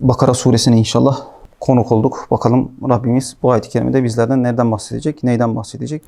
Bakara suresine inşallah konuk olduk. Bakalım Rabbimiz bu ayet-i kerimede bizlerden nereden bahsedecek, neyden bahsedecek?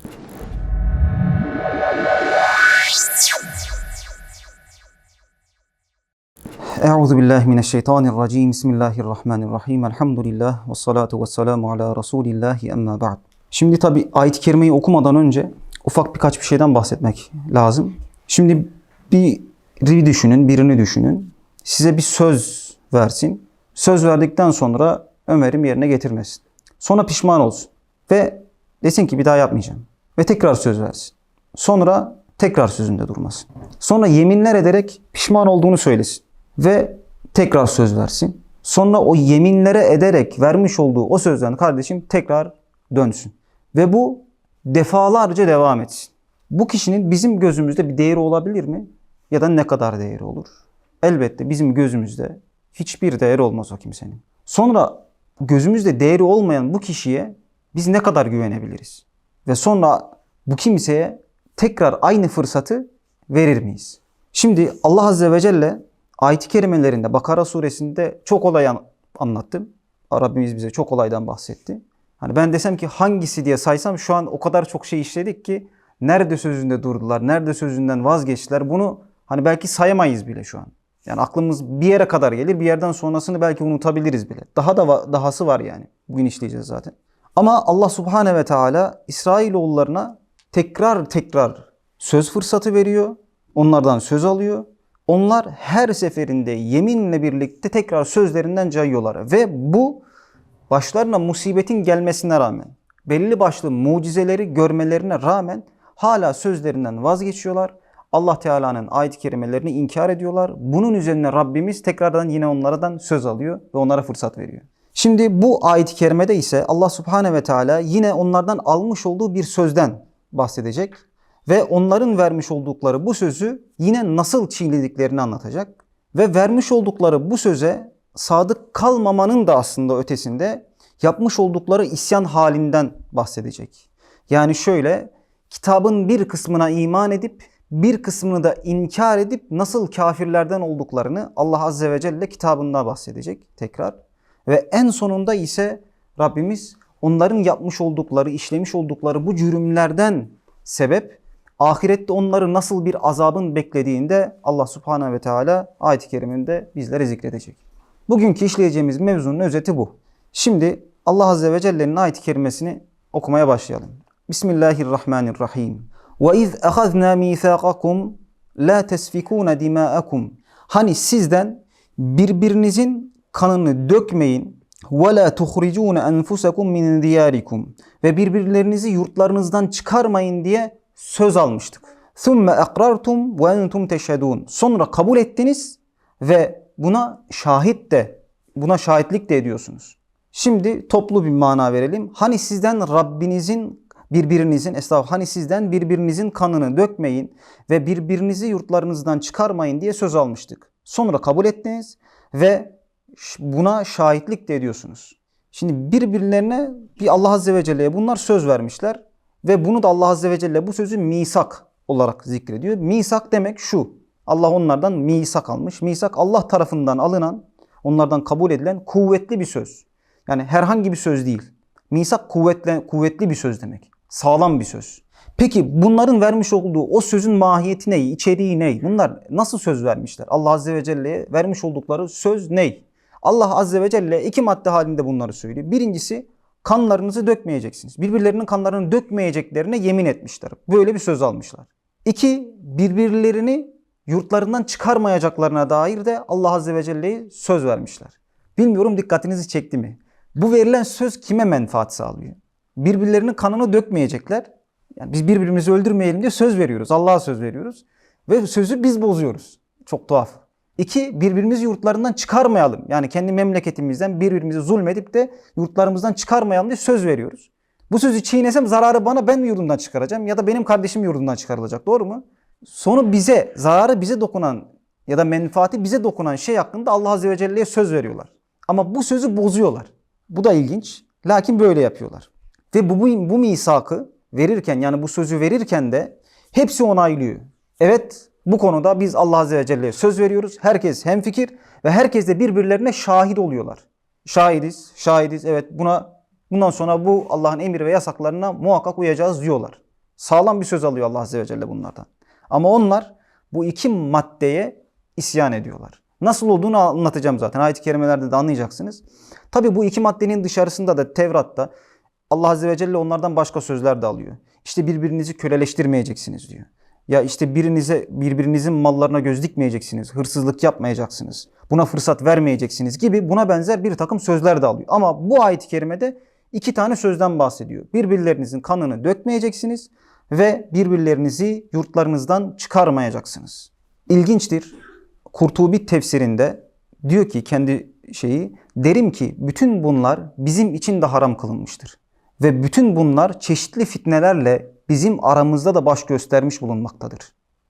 Euzu billahi mineşşeytanirracim. Bismillahirrahmanirrahim. Elhamdülillah ve salatu ve selamu ala Resulillahi emma ba'd. Şimdi tabi ayet-i kerimeyi okumadan önce ufak birkaç bir şeyden bahsetmek lazım. Şimdi biri düşünün, birini düşünün. Size bir söz versin. Söz verdikten sonra Ömer'im yerine getirmesin. Sonra pişman olsun. Ve desin ki bir daha yapmayacağım. Ve tekrar söz versin. Sonra tekrar sözünde durmasın. Sonra yeminler ederek pişman olduğunu söylesin. Ve tekrar söz versin. Sonra o yeminlere ederek vermiş olduğu o sözden kardeşim tekrar dönsün. Ve bu defalarca devam etsin. Bu kişinin bizim gözümüzde bir değeri olabilir mi? Ya da ne kadar değeri olur? Elbette bizim gözümüzde hiçbir değeri olmaz o kimsenin. Sonra gözümüzde değeri olmayan bu kişiye biz ne kadar güvenebiliriz? Ve sonra bu kimseye tekrar aynı fırsatı verir miyiz? Şimdi Allah Azze ve Celle ayet-i kerimelerinde Bakara suresinde çok olay an- anlattı. Rabbimiz bize çok olaydan bahsetti. Hani ben desem ki hangisi diye saysam şu an o kadar çok şey işledik ki nerede sözünde durdular, nerede sözünden vazgeçtiler bunu hani belki sayamayız bile şu an. Yani aklımız bir yere kadar gelir, bir yerden sonrasını belki unutabiliriz bile. Daha da dahası var yani. Bugün işleyeceğiz zaten. Ama Allah Subhanahu ve Teala İsrailoğullarına tekrar tekrar söz fırsatı veriyor. Onlardan söz alıyor. Onlar her seferinde yeminle birlikte tekrar sözlerinden cayıyorlar. Ve bu başlarına musibetin gelmesine rağmen, belli başlı mucizeleri görmelerine rağmen hala sözlerinden vazgeçiyorlar. Allah Teala'nın ayet-i kerimelerini inkar ediyorlar. Bunun üzerine Rabbimiz tekrardan yine onlardan söz alıyor ve onlara fırsat veriyor. Şimdi bu ayet-i kerimede ise Allah Subhanahu ve Teala yine onlardan almış olduğu bir sözden bahsedecek ve onların vermiş oldukları bu sözü yine nasıl çiğnediklerini anlatacak ve vermiş oldukları bu söze sadık kalmamanın da aslında ötesinde yapmış oldukları isyan halinden bahsedecek. Yani şöyle kitabın bir kısmına iman edip bir kısmını da inkar edip nasıl kafirlerden olduklarını Allah Azze ve Celle kitabında bahsedecek tekrar. Ve en sonunda ise Rabbimiz onların yapmış oldukları, işlemiş oldukları bu cürümlerden sebep ahirette onları nasıl bir azabın beklediğinde Allah Subhanahu ve Teala ayet-i keriminde bizlere zikredecek. Bugünkü işleyeceğimiz mevzunun özeti bu. Şimdi Allah Azze ve Celle'nin ayet-i kerimesini okumaya başlayalım. Bismillahirrahmanirrahim. İz ahazna mithaqakum la tesfikuna dima'akum. Hani sizden birbirinizin kanını dökmeyin la tuhricuna enfusakum min diyarikum ve birbirlerinizi yurtlarınızdan çıkarmayın diye söz almıştık. Aqrartum ve entum teşhedun. Sonra kabul ettiniz ve buna şahit de buna şahitlik de ediyorsunuz. Şimdi toplu bir mana verelim. Hani sizden Rabbinizin birbirinizin estağfurullah hani sizden birbirinizin kanını dökmeyin ve birbirinizi yurtlarınızdan çıkarmayın diye söz almıştık. Sonra kabul ettiniz ve buna şahitlik de ediyorsunuz. Şimdi birbirlerine bir Allah Azze ve Celle'ye bunlar söz vermişler ve bunu da Allah Azze ve Celle bu sözü misak olarak zikrediyor. Misak demek şu. Allah onlardan misak almış. Misak Allah tarafından alınan, onlardan kabul edilen kuvvetli bir söz. Yani herhangi bir söz değil. Misak kuvvetli, kuvvetli bir söz demek. Sağlam bir söz. Peki bunların vermiş olduğu o sözün mahiyeti ne? İçeriği ne? Bunlar nasıl söz vermişler? Allah Azze ve Celle'ye vermiş oldukları söz ne? Allah Azze ve Celle iki madde halinde bunları söylüyor. Birincisi kanlarınızı dökmeyeceksiniz. Birbirlerinin kanlarını dökmeyeceklerine yemin etmişler. Böyle bir söz almışlar. İki, birbirlerini yurtlarından çıkarmayacaklarına dair de Allah Azze ve Celle'ye söz vermişler. Bilmiyorum dikkatinizi çekti mi? Bu verilen söz kime menfaat sağlıyor? Birbirlerinin kanını dökmeyecekler. Yani biz birbirimizi öldürmeyelim diye söz veriyoruz. Allah'a söz veriyoruz. Ve sözü biz bozuyoruz. Çok tuhaf. İki, birbirimizi yurtlarından çıkarmayalım. Yani kendi memleketimizden birbirimizi zulmedip de yurtlarımızdan çıkarmayalım diye söz veriyoruz. Bu sözü çiğnesem zararı bana ben yurdumdan çıkaracağım ya da benim kardeşim yurdundan çıkarılacak. Doğru mu? Sonu bize, zararı bize dokunan ya da menfaati bize dokunan şey hakkında Allah Azze ve Celle'ye söz veriyorlar. Ama bu sözü bozuyorlar. Bu da ilginç. Lakin böyle yapıyorlar. Ve bu, bu, bu misakı verirken yani bu sözü verirken de hepsi onaylıyor. Evet Bu konuda biz Allah Azze ve Celle'ye söz veriyoruz. Herkes hemfikir ve herkes de birbirlerine şahit oluyorlar. Şahidiz, şahidiz. Evet buna bundan sonra bu Allah'ın emir ve yasaklarına muhakkak uyacağız diyorlar. Sağlam bir söz alıyor Allah Azze ve Celle bunlardan. Ama onlar bu iki maddeye isyan ediyorlar. Nasıl olduğunu anlatacağım zaten. Ayet-i kerimelerde de anlayacaksınız. Tabi bu iki maddenin dışarısında da Tevrat'ta Allah Azze ve Celle onlardan başka sözler de alıyor. İşte birbirinizi köleleştirmeyeceksiniz diyor. Ya işte birinize birbirinizin mallarına göz dikmeyeceksiniz. Hırsızlık yapmayacaksınız. Buna fırsat vermeyeceksiniz gibi buna benzer bir takım sözler de alıyor. Ama bu ayet-i kerimede iki tane sözden bahsediyor. Birbirlerinizin kanını dökmeyeceksiniz ve birbirlerinizi yurtlarınızdan çıkarmayacaksınız. İlginçtir. Kurtubi tefsirinde diyor ki kendi şeyi derim ki bütün bunlar bizim için de haram kılınmıştır. Ve bütün bunlar çeşitli fitnelerle bizim aramızda da baş göstermiş bulunmaktadır.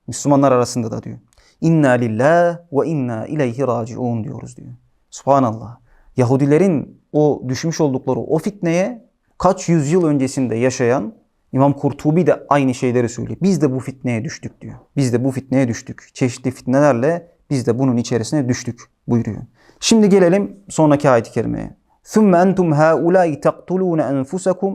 Müslümanlar arasında da diyor. İnna lillah ve inna ileyhi raciun diyoruz diyor. Subhanallah. Yahudilerin o düşmüş oldukları o fitneye kaç yüzyıl öncesinde yaşayan İmam Kurtubi de aynı şeyleri söylüyor. Biz de bu fitneye düştük diyor. Biz de bu fitneye düştük. Çeşitli fitnelerle biz de bunun içerisine düştük buyuruyor. Şimdi gelelim sonraki ayet-i kerimeye. ثُمَّ أَنْتُمْ هَؤُلَاءِ تَقْتُلُونَ أَنْفُسَكُمْ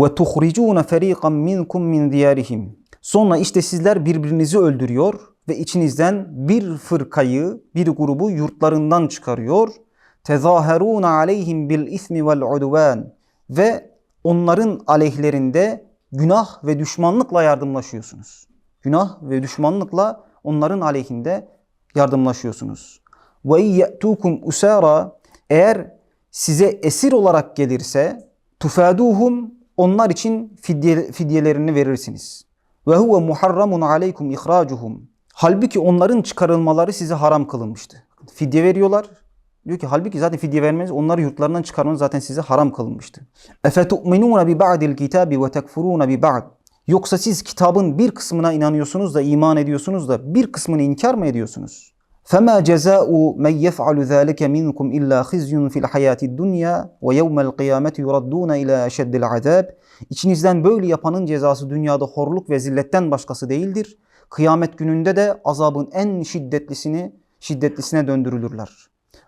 وَتُخْرِجُونَ فَر۪يقًا مِنْكُمْ مِنْ دِيَارِهِمْ Sonra işte sizler birbirinizi öldürüyor ve içinizden bir fırkayı, bir grubu yurtlarından çıkarıyor. تَظَاهَرُونَ عَلَيْهِمْ بِالْاِثْمِ وَالْعُدْوَانِ Ve onların aleyhlerinde günah ve düşmanlıkla yardımlaşıyorsunuz. Günah ve düşmanlıkla onların aleyhinde yardımlaşıyorsunuz. Ve ye'tukum usara eğer size esir olarak gelirse tufaduhum onlar için fidye, fidyelerini verirsiniz. Ve huve muharramun aleykum ihracuhum. Halbuki onların çıkarılmaları size haram kılınmıştı. Fidye veriyorlar. Diyor ki halbuki zaten fidye vermeniz onları yurtlarından çıkarmanız zaten size haram kılınmıştı. Efetu'minûne bi ba'dil kitabi ve tekfurûne bi ba'd. Yoksa siz kitabın bir kısmına inanıyorsunuz da iman ediyorsunuz da bir kısmını inkar mı ediyorsunuz? فَمَا جَزَاءُ مَنْ يَفْعَلُ ذَٰلِكَ مِنْكُمْ إِلَّا خِزْيٌ فِي الْحَيَاةِ الدُّنْيَا وَيَوْمَ الْقِيَامَةِ يُرَدُّونَ إِلَى أَشَدِّ الْعَذَابِ İçinizden böyle yapanın cezası dünyada horluk ve zilletten başkası değildir. Kıyamet gününde de azabın en şiddetlisini şiddetlisine döndürülürler.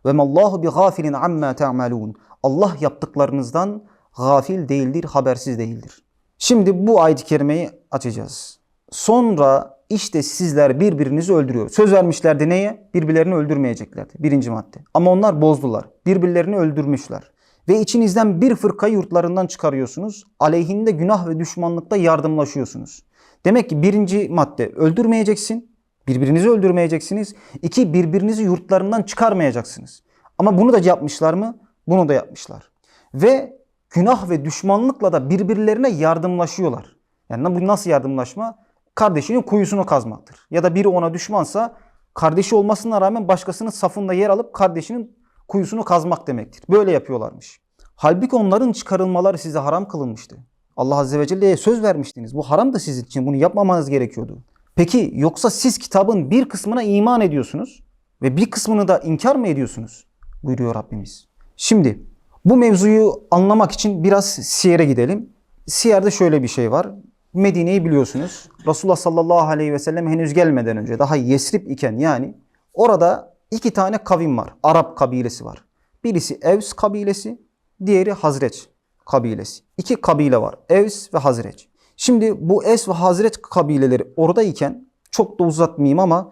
Ve mallahu bi gafilin amma ta'malun. Allah yaptıklarınızdan gafil değildir, habersiz değildir. Şimdi bu ayet-i kerimeyi açacağız. Sonra işte sizler birbirinizi öldürüyor. Söz vermişlerdi neye? Birbirlerini öldürmeyeceklerdi. Birinci madde. Ama onlar bozdular. Birbirlerini öldürmüşler. Ve içinizden bir fırkayı yurtlarından çıkarıyorsunuz. Aleyhinde günah ve düşmanlıkta yardımlaşıyorsunuz. Demek ki birinci madde öldürmeyeceksin. Birbirinizi öldürmeyeceksiniz. İki birbirinizi yurtlarından çıkarmayacaksınız. Ama bunu da yapmışlar mı? Bunu da yapmışlar. Ve günah ve düşmanlıkla da birbirlerine yardımlaşıyorlar. Yani bu nasıl yardımlaşma? Kardeşinin kuyusunu kazmaktır. Ya da biri ona düşmansa kardeşi olmasına rağmen başkasının safında yer alıp kardeşinin kuyusunu kazmak demektir. Böyle yapıyorlarmış. Halbuki onların çıkarılmaları size haram kılınmıştı. Allah Azze ve Celle'ye söz vermiştiniz. Bu haram da sizin için. Bunu yapmamanız gerekiyordu. Peki yoksa siz kitabın bir kısmına iman ediyorsunuz ve bir kısmını da inkar mı ediyorsunuz? Buyuruyor Rabbimiz. Şimdi bu mevzuyu anlamak için biraz Siyer'e gidelim. Siyer'de şöyle bir şey var. Medine'yi biliyorsunuz. Resulullah sallallahu aleyhi ve sellem henüz gelmeden önce daha Yesrib iken yani orada iki tane kavim var. Arap kabilesi var. Birisi Evs kabilesi, diğeri Hazreç kabilesi. İki kabile var. Evs ve Hazreç. Şimdi bu Es ve Hazret kabileleri oradayken çok da uzatmayayım ama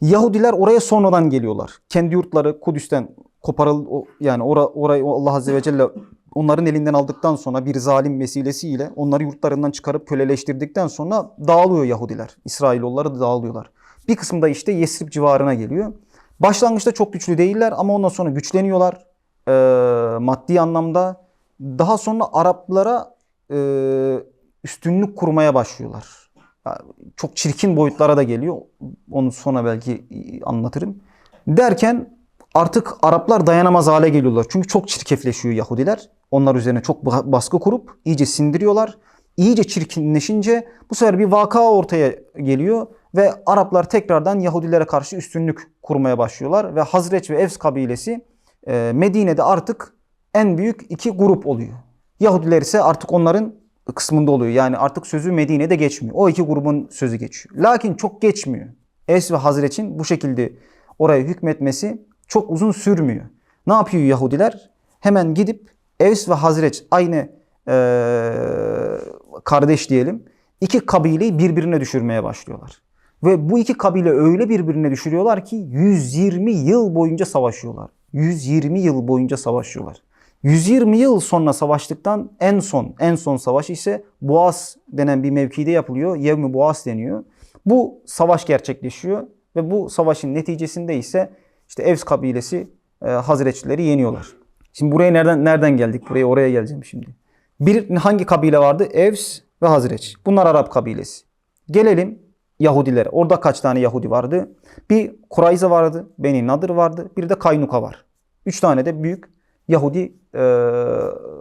Yahudiler oraya sonradan geliyorlar. Kendi yurtları Kudüs'ten koparıl yani ora, orayı Allah Azze ve Celle onların elinden aldıktan sonra bir zalim vesilesiyle onları yurtlarından çıkarıp köleleştirdikten sonra dağılıyor Yahudiler. İsrailoğulları da dağılıyorlar. Bir kısmı da işte Yesrib civarına geliyor. Başlangıçta çok güçlü değiller ama ondan sonra güçleniyorlar e, maddi anlamda. Daha sonra Araplara e, üstünlük kurmaya başlıyorlar. Çok çirkin boyutlara da geliyor. Onu sonra belki anlatırım. Derken artık Araplar dayanamaz hale geliyorlar. Çünkü çok çirkefleşiyor Yahudiler. Onlar üzerine çok baskı kurup iyice sindiriyorlar. İyice çirkinleşince bu sefer bir vaka ortaya geliyor ve Araplar tekrardan Yahudilere karşı üstünlük kurmaya başlıyorlar ve Hazreç ve Evs kabilesi Medine'de artık en büyük iki grup oluyor. Yahudiler ise artık onların kısmında oluyor. Yani artık sözü Medine'de geçmiyor. O iki grubun sözü geçiyor. Lakin çok geçmiyor. Evs ve Hazreç'in bu şekilde oraya hükmetmesi çok uzun sürmüyor. Ne yapıyor Yahudiler? Hemen gidip Evs ve Hazreç aynı eee, kardeş diyelim. iki kabileyi birbirine düşürmeye başlıyorlar. Ve bu iki kabile öyle birbirine düşürüyorlar ki 120 yıl boyunca savaşıyorlar. 120 yıl boyunca savaşıyorlar. 120 yıl sonra savaştıktan en son en son savaş ise Boğaz denen bir mevkide yapılıyor. Yevmi Boğaz deniyor. Bu savaş gerçekleşiyor ve bu savaşın neticesinde ise işte Evs kabilesi e, Hazreçlileri yeniyorlar. Şimdi buraya nereden nereden geldik? Buraya oraya geleceğim şimdi. Bir hangi kabile vardı? Evs ve Hazreç. Bunlar Arap kabilesi. Gelelim Yahudilere. Orada kaç tane Yahudi vardı? Bir Kurayza vardı, Beni Nadır vardı, bir de Kaynuka var. Üç tane de büyük Yahudi e,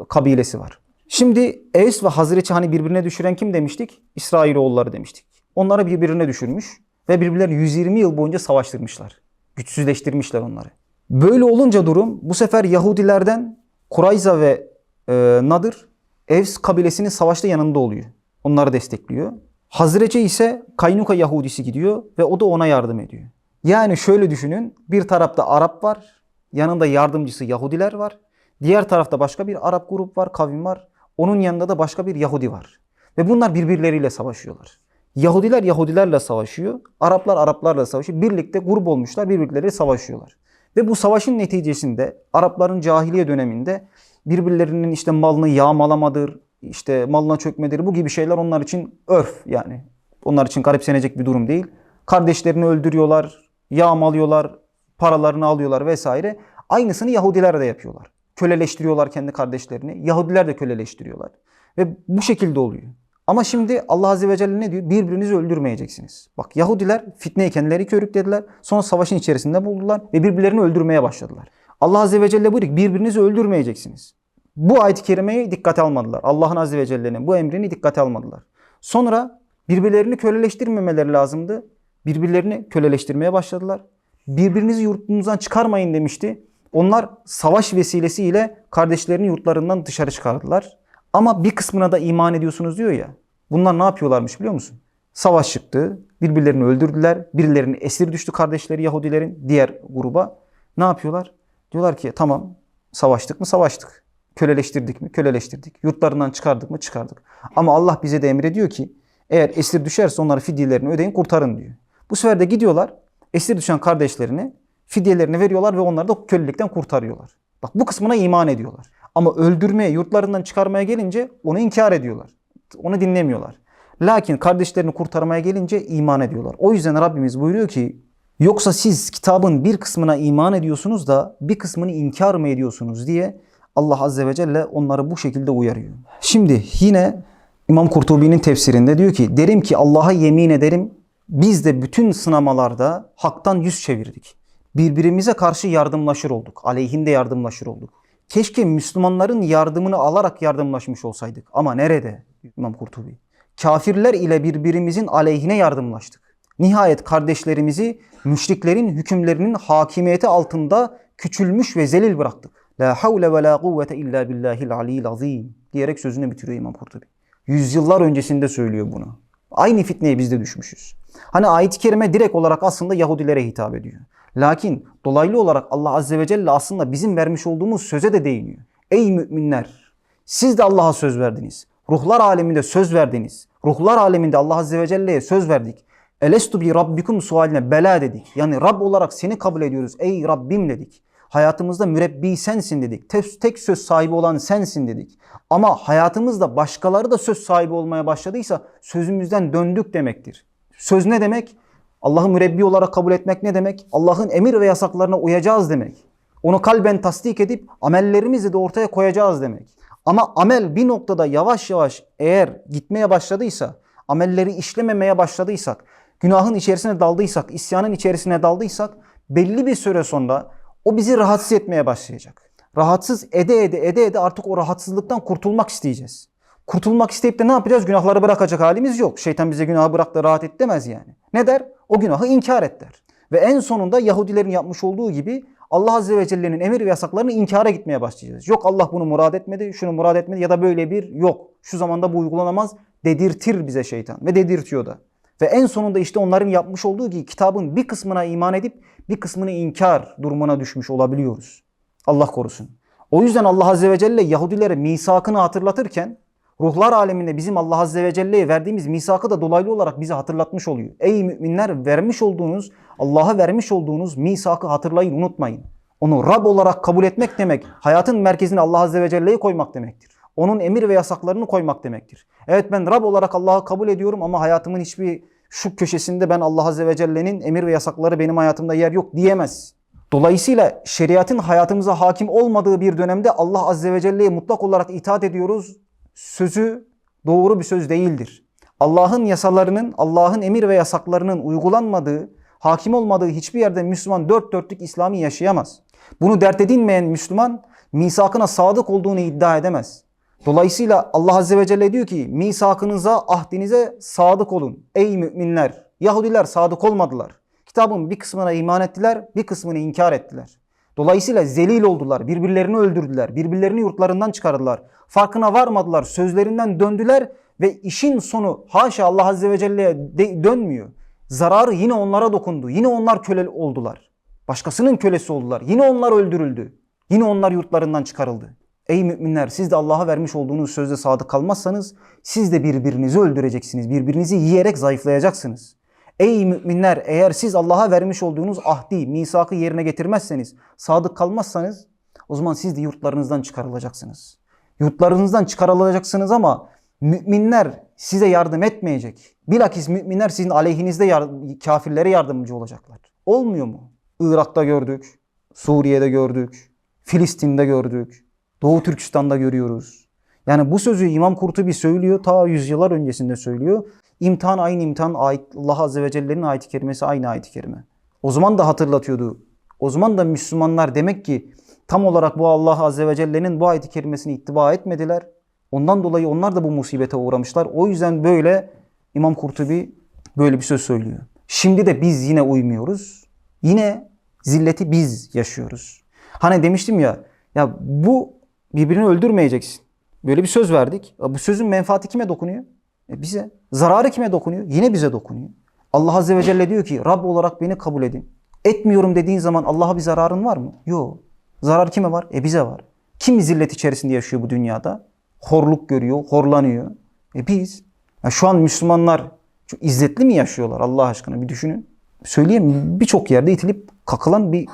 kabilesi var. Şimdi Evs ve Hazreç'i hani birbirine düşüren kim demiştik? İsrailoğulları demiştik. Onları birbirine düşürmüş ve birbirlerini 120 yıl boyunca savaştırmışlar. Güçsüzleştirmişler onları. Böyle olunca durum bu sefer Yahudilerden Kurayza ve e, Nadır Evs kabilesinin savaşta yanında oluyor. Onları destekliyor. Hazrece ise Kaynuka Yahudisi gidiyor ve o da ona yardım ediyor. Yani şöyle düşünün bir tarafta Arap var, yanında yardımcısı Yahudiler var. Diğer tarafta başka bir Arap grup var, kavim var. Onun yanında da başka bir Yahudi var. Ve bunlar birbirleriyle savaşıyorlar. Yahudiler Yahudilerle savaşıyor, Araplar Araplarla savaşıyor. Birlikte grup olmuşlar, birbirleriyle savaşıyorlar. Ve bu savaşın neticesinde Arapların cahiliye döneminde birbirlerinin işte malını yağmalamadır, işte malına çökmedir bu gibi şeyler onlar için örf yani. Onlar için garipsenecek bir durum değil. Kardeşlerini öldürüyorlar, yağmalıyorlar, paralarını alıyorlar vesaire. Aynısını Yahudiler de yapıyorlar. Köleleştiriyorlar kendi kardeşlerini. Yahudiler de köleleştiriyorlar. Ve bu şekilde oluyor. Ama şimdi Allah Azze ve Celle ne diyor? Birbirinizi öldürmeyeceksiniz. Bak Yahudiler fitneyi kendileri körüklediler. Sonra savaşın içerisinde buldular ve birbirlerini öldürmeye başladılar. Allah Azze ve Celle buyuruyor birbirinizi öldürmeyeceksiniz. Bu ayet-i kerimeyi dikkate almadılar. Allah'ın Azze ve Celle'nin bu emrini dikkate almadılar. Sonra birbirlerini köleleştirmemeleri lazımdı. Birbirlerini köleleştirmeye başladılar. Birbirinizi yurtunuzdan çıkarmayın demişti. Onlar savaş vesilesiyle kardeşlerini yurtlarından dışarı çıkardılar. Ama bir kısmına da iman ediyorsunuz diyor ya. Bunlar ne yapıyorlarmış biliyor musun? Savaş çıktı. Birbirlerini öldürdüler. Birilerinin esir düştü kardeşleri Yahudilerin diğer gruba. Ne yapıyorlar? Diyorlar ki tamam savaştık mı savaştık. Köleleştirdik mi? Köleleştirdik. Yurtlarından çıkardık mı? Çıkardık. Ama Allah bize de emrediyor ki eğer esir düşerse onlara fidyelerini ödeyin kurtarın diyor. Bu sefer de gidiyorlar esir düşen kardeşlerini fidyelerini veriyorlar ve onları da kölelikten kurtarıyorlar. Bak bu kısmına iman ediyorlar. Ama öldürmeye, yurtlarından çıkarmaya gelince onu inkar ediyorlar. Onu dinlemiyorlar. Lakin kardeşlerini kurtarmaya gelince iman ediyorlar. O yüzden Rabbimiz buyuruyor ki yoksa siz kitabın bir kısmına iman ediyorsunuz da bir kısmını inkar mı ediyorsunuz diye Allah Azze ve Celle onları bu şekilde uyarıyor. Şimdi yine İmam Kurtubi'nin tefsirinde diyor ki derim ki Allah'a yemin ederim biz de bütün sınamalarda haktan yüz çevirdik. Birbirimize karşı yardımlaşır olduk. Aleyhinde yardımlaşır olduk. Keşke Müslümanların yardımını alarak yardımlaşmış olsaydık. Ama nerede? İmam Kurtubi. Kafirler ile birbirimizin aleyhine yardımlaştık. Nihayet kardeşlerimizi müşriklerin hükümlerinin hakimiyeti altında küçülmüş ve zelil bıraktık. La havle ve la kuvvete illa billahil aliyyil azim diyerek sözünü bitiriyor İmam Kurtubi. Yüzyıllar öncesinde söylüyor bunu. Aynı fitneye biz de düşmüşüz. Hani ayet-i kerime direkt olarak aslında Yahudilere hitap ediyor. Lakin dolaylı olarak Allah Azze ve Celle aslında bizim vermiş olduğumuz söze de değiniyor. Ey müminler! Siz de Allah'a söz verdiniz. Ruhlar aleminde söz verdiniz. Ruhlar aleminde Allah Azze ve Celle'ye söz verdik. Elestu bi rabbikum sualine bela dedik. Yani Rab olarak seni kabul ediyoruz. Ey Rabbim dedik. Hayatımızda mürebbi sensin dedik. Tek, tek söz sahibi olan sensin dedik. Ama hayatımızda başkaları da söz sahibi olmaya başladıysa sözümüzden döndük demektir. Söz ne demek? Allah'ı mürebbi olarak kabul etmek ne demek? Allah'ın emir ve yasaklarına uyacağız demek. Onu kalben tasdik edip amellerimizi de ortaya koyacağız demek. Ama amel bir noktada yavaş yavaş eğer gitmeye başladıysa, amelleri işlememeye başladıysak, günahın içerisine daldıysak, isyanın içerisine daldıysak belli bir süre sonra o bizi rahatsız etmeye başlayacak. Rahatsız ede ede ede ede artık o rahatsızlıktan kurtulmak isteyeceğiz. Kurtulmak isteyip de ne yapacağız? Günahları bırakacak halimiz yok. Şeytan bize günahı bırak da rahat et demez yani. Ne der? O günahı inkar et der. Ve en sonunda Yahudilerin yapmış olduğu gibi Allah Azze ve Celle'nin emir ve yasaklarını inkara gitmeye başlayacağız. Yok Allah bunu murad etmedi, şunu murad etmedi ya da böyle bir yok. Şu zamanda bu uygulanamaz dedirtir bize şeytan ve dedirtiyor da. Ve en sonunda işte onların yapmış olduğu gibi kitabın bir kısmına iman edip bir kısmını inkar durumuna düşmüş olabiliyoruz. Allah korusun. O yüzden Allah Azze ve Celle Yahudilere misakını hatırlatırken ruhlar aleminde bizim Allah Azze ve Celle'ye verdiğimiz misakı da dolaylı olarak bize hatırlatmış oluyor. Ey müminler vermiş olduğunuz, Allah'a vermiş olduğunuz misakı hatırlayın, unutmayın. Onu Rab olarak kabul etmek demek, hayatın merkezine Allah Azze ve Celle'yi koymak demektir. Onun emir ve yasaklarını koymak demektir. Evet ben Rab olarak Allah'ı kabul ediyorum ama hayatımın hiçbir şu köşesinde ben Allah Azze ve Celle'nin emir ve yasakları benim hayatımda yer yok diyemez. Dolayısıyla şeriatın hayatımıza hakim olmadığı bir dönemde Allah Azze ve Celle'ye mutlak olarak itaat ediyoruz. Sözü doğru bir söz değildir. Allah'ın yasalarının, Allah'ın emir ve yasaklarının uygulanmadığı, hakim olmadığı hiçbir yerde Müslüman dört dörtlük İslami yaşayamaz. Bunu dert edinmeyen Müslüman misakına sadık olduğunu iddia edemez. Dolayısıyla Allah Azze ve Celle diyor ki misakınıza, ahdinize sadık olun. Ey müminler! Yahudiler sadık olmadılar. Kitabın bir kısmına iman ettiler, bir kısmını inkar ettiler. Dolayısıyla zelil oldular, birbirlerini öldürdüler, birbirlerini yurtlarından çıkardılar. Farkına varmadılar, sözlerinden döndüler ve işin sonu haşa Allah Azze ve Celle'ye dönmüyor. Zararı yine onlara dokundu, yine onlar köle oldular. Başkasının kölesi oldular, yine onlar öldürüldü. Yine onlar yurtlarından çıkarıldı. Ey müminler siz de Allah'a vermiş olduğunuz sözde sadık kalmazsanız siz de birbirinizi öldüreceksiniz. Birbirinizi yiyerek zayıflayacaksınız. Ey müminler eğer siz Allah'a vermiş olduğunuz ahdi, misakı yerine getirmezseniz, sadık kalmazsanız o zaman siz de yurtlarınızdan çıkarılacaksınız. Yurtlarınızdan çıkarılacaksınız ama müminler size yardım etmeyecek. Bilakis müminler sizin aleyhinizde yar- kafirlere yardımcı olacaklar. Olmuyor mu? Irak'ta gördük, Suriye'de gördük, Filistin'de gördük, Doğu Türkistan'da görüyoruz. Yani bu sözü İmam Kurtubi söylüyor, ta yüzyıllar öncesinde söylüyor. İmtihan aynı imtihan, Allah Azze ve Celle'nin ayet-i kerimesi aynı ayet-i kerime. O zaman da hatırlatıyordu. O zaman da Müslümanlar demek ki tam olarak bu Allah Azze ve Celle'nin bu ayet-i kerimesini ittiba etmediler. Ondan dolayı onlar da bu musibete uğramışlar. O yüzden böyle İmam Kurtubi böyle bir söz söylüyor. Şimdi de biz yine uymuyoruz. Yine zilleti biz yaşıyoruz. Hani demiştim ya, ya bu birbirini öldürmeyeceksin. Böyle bir söz verdik. Bu sözün menfaati kime dokunuyor? E bize. Zararı kime dokunuyor? Yine bize dokunuyor. Allah Azze ve Celle diyor ki Rab olarak beni kabul edin. Etmiyorum dediğin zaman Allah'a bir zararın var mı? Yok. Zarar kime var? E bize var. Kim zillet içerisinde yaşıyor bu dünyada? Horluk görüyor, horlanıyor. E biz. Ya şu an Müslümanlar çok izzetli mi yaşıyorlar Allah aşkına bir düşünün. Söyleyeyim birçok yerde itilip kakılan bir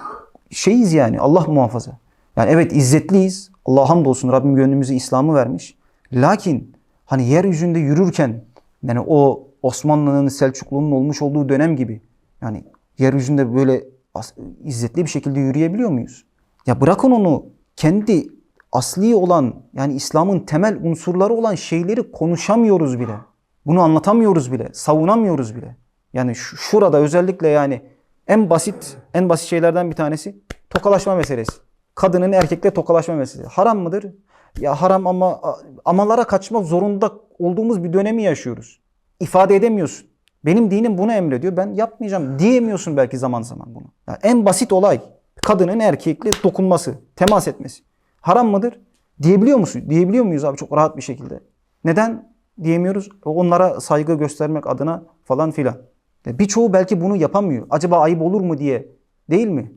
şeyiz yani Allah muhafaza. Yani evet izzetliyiz. Allah hamdolsun Rabbim gönlümüze İslam'ı vermiş. Lakin hani yeryüzünde yürürken yani o Osmanlı'nın Selçuklu'nun olmuş olduğu dönem gibi yani yeryüzünde böyle izzetli bir şekilde yürüyebiliyor muyuz? Ya bırakın onu kendi asli olan yani İslam'ın temel unsurları olan şeyleri konuşamıyoruz bile. Bunu anlatamıyoruz bile, savunamıyoruz bile. Yani şu- şurada özellikle yani en basit en basit şeylerden bir tanesi tokalaşma meselesi. Kadının erkekle tokalaşma meselesi. Haram mıdır? Ya haram ama amalara kaçmak zorunda olduğumuz bir dönemi yaşıyoruz. İfade edemiyorsun. Benim dinim bunu emrediyor. Ben yapmayacağım diyemiyorsun belki zaman zaman bunu. Ya en basit olay kadının erkekle dokunması, temas etmesi. Haram mıdır? Diyebiliyor musun? Diyebiliyor muyuz abi çok rahat bir şekilde? Neden diyemiyoruz? Onlara saygı göstermek adına falan filan. Birçoğu belki bunu yapamıyor. Acaba ayıp olur mu diye. Değil mi?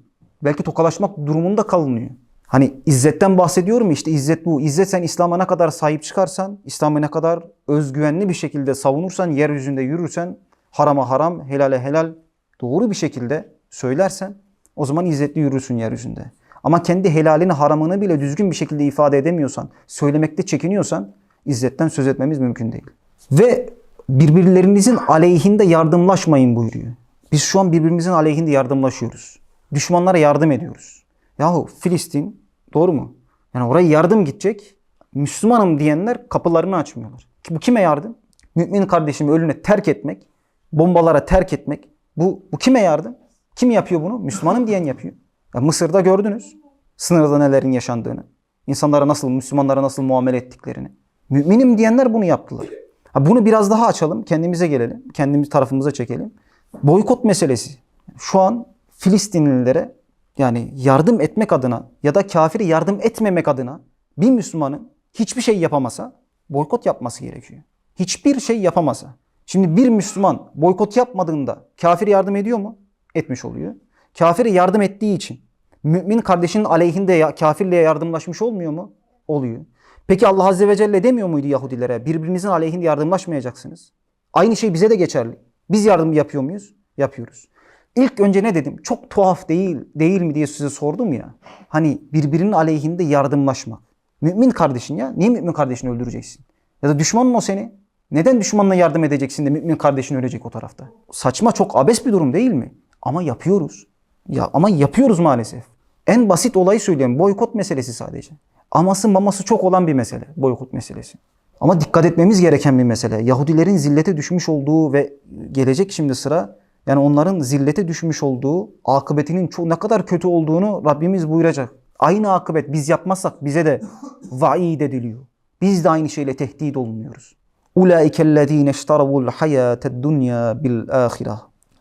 Belki tokalaşmak durumunda kalınıyor. Hani izzetten bahsediyorum işte izzet bu. İzzet sen İslam'a ne kadar sahip çıkarsan, İslam'ı ne kadar özgüvenli bir şekilde savunursan, yeryüzünde yürürsen, harama haram, helale helal doğru bir şekilde söylersen o zaman izzetli yürürsün yeryüzünde. Ama kendi helalini haramını bile düzgün bir şekilde ifade edemiyorsan, söylemekte çekiniyorsan izzetten söz etmemiz mümkün değil. Ve birbirlerinizin aleyhinde yardımlaşmayın buyuruyor. Biz şu an birbirimizin aleyhinde yardımlaşıyoruz. Düşmanlara yardım ediyoruz. Yahu Filistin doğru mu? Yani oraya yardım gidecek. Müslümanım diyenler kapılarını açmıyorlar. Bu kime yardım? Mümin kardeşimi ölüne terk etmek, bombalara terk etmek. Bu, bu kime yardım? Kim yapıyor bunu? Müslümanım diyen yapıyor. Ya Mısır'da gördünüz. Sınırda nelerin yaşandığını. İnsanlara nasıl, Müslümanlara nasıl muamele ettiklerini. Müminim diyenler bunu yaptılar. Ha bunu biraz daha açalım, kendimize gelelim. Kendimiz tarafımıza çekelim. Boykot meselesi. Şu an Filistinlilere yani yardım etmek adına ya da kafiri yardım etmemek adına bir Müslümanın hiçbir şey yapamasa boykot yapması gerekiyor. Hiçbir şey yapamasa. Şimdi bir Müslüman boykot yapmadığında kafir yardım ediyor mu? Etmiş oluyor. Kafire yardım ettiği için mümin kardeşinin aleyhinde ya, kafirliğe yardımlaşmış olmuyor mu? Oluyor. Peki Allah Azze ve Celle demiyor muydu Yahudilere? Birbirinizin aleyhinde yardımlaşmayacaksınız. Aynı şey bize de geçerli. Biz yardım yapıyor muyuz? Yapıyoruz. İlk önce ne dedim? Çok tuhaf değil, değil mi diye size sordum ya. Hani birbirinin aleyhinde yardımlaşmak. Mümin kardeşin ya. Niye mümin kardeşini öldüreceksin? Ya da düşman mı o seni? Neden düşmanına yardım edeceksin de mümin kardeşin ölecek o tarafta? Saçma çok abes bir durum değil mi? Ama yapıyoruz. Ya ama yapıyoruz maalesef. En basit olayı söylüyorum. Boykot meselesi sadece. Aması maması çok olan bir mesele. Boykot meselesi. Ama dikkat etmemiz gereken bir mesele. Yahudilerin zillete düşmüş olduğu ve gelecek şimdi sıra yani onların zillete düşmüş olduğu akıbetinin çok ne kadar kötü olduğunu Rabbimiz buyuracak. Aynı akıbet biz yapmazsak bize de vaid ediliyor. Biz de aynı şeyle tehdit olunuyoruz. أولئك الذين اشتروا الحياة الدنيا بالآخرة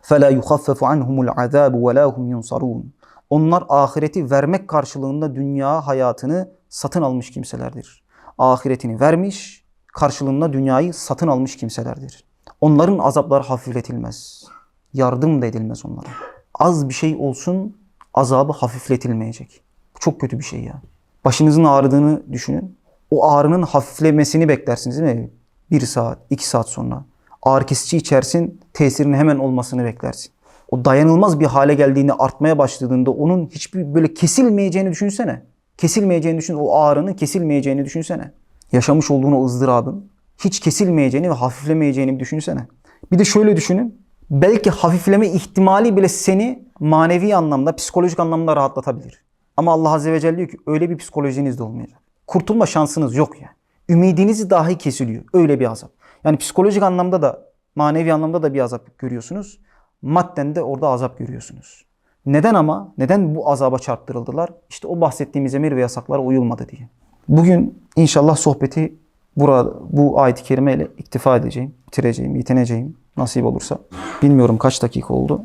فلا يخفف عنهم العذاب ولا هم ينصرون. Onlar ahireti vermek karşılığında dünya hayatını satın almış kimselerdir. Ahiretini vermiş, karşılığında dünyayı satın almış kimselerdir. Onların azapları hafifletilmez. Yardım da edilmez onlara. Az bir şey olsun azabı hafifletilmeyecek. Bu çok kötü bir şey ya. Başınızın ağrıdığını düşünün. O ağrının hafiflemesini beklersiniz değil mi? Bir saat, iki saat sonra. Ağrı kesici içersin, tesirinin hemen olmasını beklersin. O dayanılmaz bir hale geldiğinde, artmaya başladığında onun hiçbir böyle kesilmeyeceğini düşünsene. Kesilmeyeceğini düşün, o ağrının kesilmeyeceğini düşünsene. Yaşamış olduğun o ızdırabın hiç kesilmeyeceğini ve hafiflemeyeceğini bir düşünsene. Bir de şöyle düşünün. Belki hafifleme ihtimali bile seni manevi anlamda, psikolojik anlamda rahatlatabilir. Ama Allah Azze ve Celle diyor ki öyle bir psikolojiniz de olmayacak. Kurtulma şansınız yok yani. Ümidiniz dahi kesiliyor. Öyle bir azap. Yani psikolojik anlamda da, manevi anlamda da bir azap görüyorsunuz. Madden de orada azap görüyorsunuz. Neden ama? Neden bu azaba çarptırıldılar? İşte o bahsettiğimiz emir ve yasaklara uyulmadı diye. Bugün inşallah sohbeti burada bu ayet-i kerime ile iktifa edeceğim, bitireceğim, yetineceğim nasip olursa. Bilmiyorum kaç dakika oldu.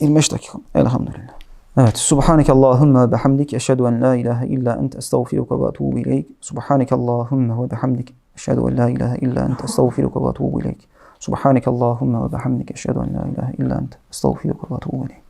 25 dakika. Elhamdülillah. Evet. Subhaneke Allahümme ve bihamdik. Eşhedü en la ilahe illa ente estağfiruka ve etubu ileyk. Subhaneke Allahümme ve bihamdik. Eşhedü en la ilahe illa ente estağfiruka ve etubu ileyk. Subhaneke Allahümme ve bihamdik. Eşhedü en la ilahe illa ente estağfiruka ve etubu ileyk.